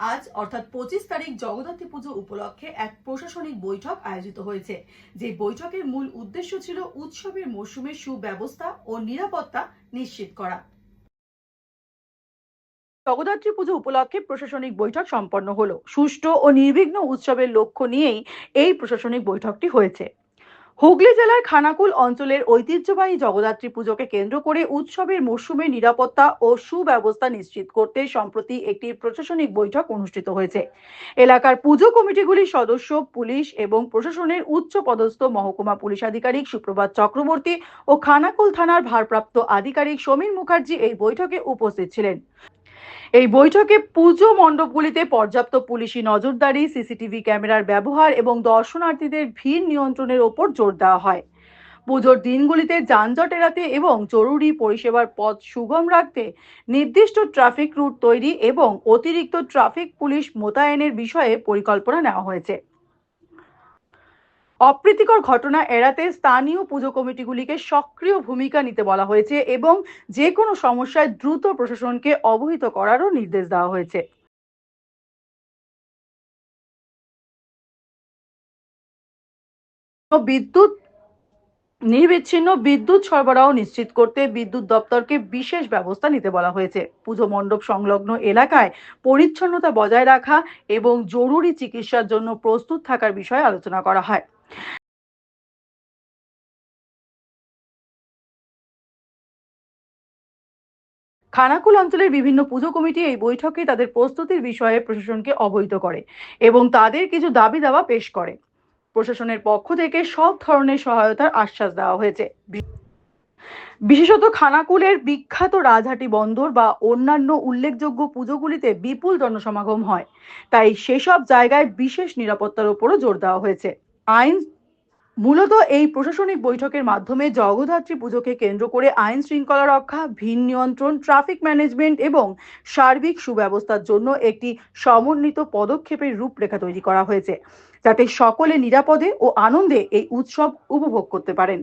আজ, অর্থাৎ পঁচিশ তারিখ জগদ্ধাত্রী পুজো উপলক্ষে এক প্রশাসনিক বৈঠক আয়োজিত হয়েছে। যে বৈঠকের মূল উদ্দেশ্য ছিল উৎসবের মরশুমে সুব্যবস্থা ও নিরাপত্তা নিশ্চিত করা। জগদ্ধাত্রী পুজো উপলক্ষে প্রশাসনিক বৈঠক সম্পন্ন হলো। সুষ্ঠু ও নির্বিঘ্ন উৎসবের লক্ষ্য নিয়েই এই প্রশাসনিক বৈঠকটি হয়েছে। হুগলি জেলার খানাকুল অঞ্চলের ঐতিহ্যবাহী জগদ্ধাত্রী পুজোকে কেন্দ্র করে উৎসবের মরশুমে নিরাপত্তা ও সুব্যবস্থা নিশ্চিত করতে সম্প্রতি একটি প্রশাসনিক বৈঠক অনুষ্ঠিত হয়েছে। এলাকার পুজো কমিটিগুলির সদস্য, পুলিশ এবং প্রশাসনের উচ্চ পদস্থ মহকুমা পুলিশ আধিকারিক সুপ্রভাত চক্রবর্তী ও খানাকুল থানার ভারপ্রাপ্ত আধিকারিক সমীর মুখার্জি এই বৈঠকে উপস্থিত ছিলেন। এই বৈঠকে পুজো মণ্ডপগুলিতে পর্যাপ্ত পুলিশি নজরদারি, সিসিটিভি ক্যামেরার ব্যবহার এবং দর্শনার্থীদের ভিড় নিয়ন্ত্রণের ওপর জোর দেওয়া হয়। পুজোর দিনগুলিতে যানজট এড়াতে এবং জরুরি পরিষেবার পথ সুগম রাখতে নির্দিষ্ট ট্রাফিক রুট তৈরি এবং অতিরিক্ত ট্রাফিক পুলিশ মোতায়েনের বিষয়ে পরিকল্পনা নেওয়া হয়েছে। অপ্রীতিকর ঘটনা এড়াতে স্থানীয় পুজো কমিটিগুলিকে সক্রিয় ভূমিকা নিতে বলা হয়েছে এবং যে কোনো সমস্যায় দ্রুত প্রশাসনকে অবহিত করারও নির্দেশ দেওয়া হয়েছে। বিদ্যুৎ নির্বিচ্ছিন্ন বিদ্যুৎ সরবরাহ নিশ্চিত করতে বিদ্যুৎ দপ্তরকে বিশেষ ব্যবস্থা নিতে বলা হয়েছে। পুজো মণ্ডপ সংলগ্ন এলাকায় পরিচ্ছন্নতা বজায় রাখা এবং জরুরি চিকিৎসার জন্য প্রস্তুত থাকার বিষয়ে আলোচনা করা হয়। খানাকুল অঞ্চলের বিভিন্ন পুজো কমিটি এই বৈঠকে তাদের প্রস্তুতির বিষয়ে প্রশাসনকে অবহিত করে এবং তাদের কিছু দাবি দাওয়া পেশ করে। প্রশাসনের পক্ষ থেকে সব ধরনের সহায়তার আশ্বাস দেওয়া হয়েছে। বিশেষত খানাকুলের বিখ্যাত রাজহাটি বন্দর বা অন্যান্য উল্লেখযোগ্য পুজোগুলিতে বিপুল জনসমাগম হয়। তাই সেসব জায়গায় বিশেষ নিরাপত্তার উপরও জোর দেওয়া হয়েছে। আইন মূলত এই প্রশাসনিক বৈঠকের মাধ্যমে জগদ্ধাত্রী পুজোকে কেন্দ্র করে আইন শৃঙ্খলা রক্ষা, ভিন নিয়ন্ত্রণ, ট্রাফিক ম্যানেজমেন্ট এবং সার্বিক সুব্যবস্থার জন্য একটি সমন্বিত পদক্ষেপের রূপরেখা তৈরি করা হয়েছে, যাতে সকলে নিরাপদে ও আনন্দে এই উৎসব উপভোগ করতে পারেন।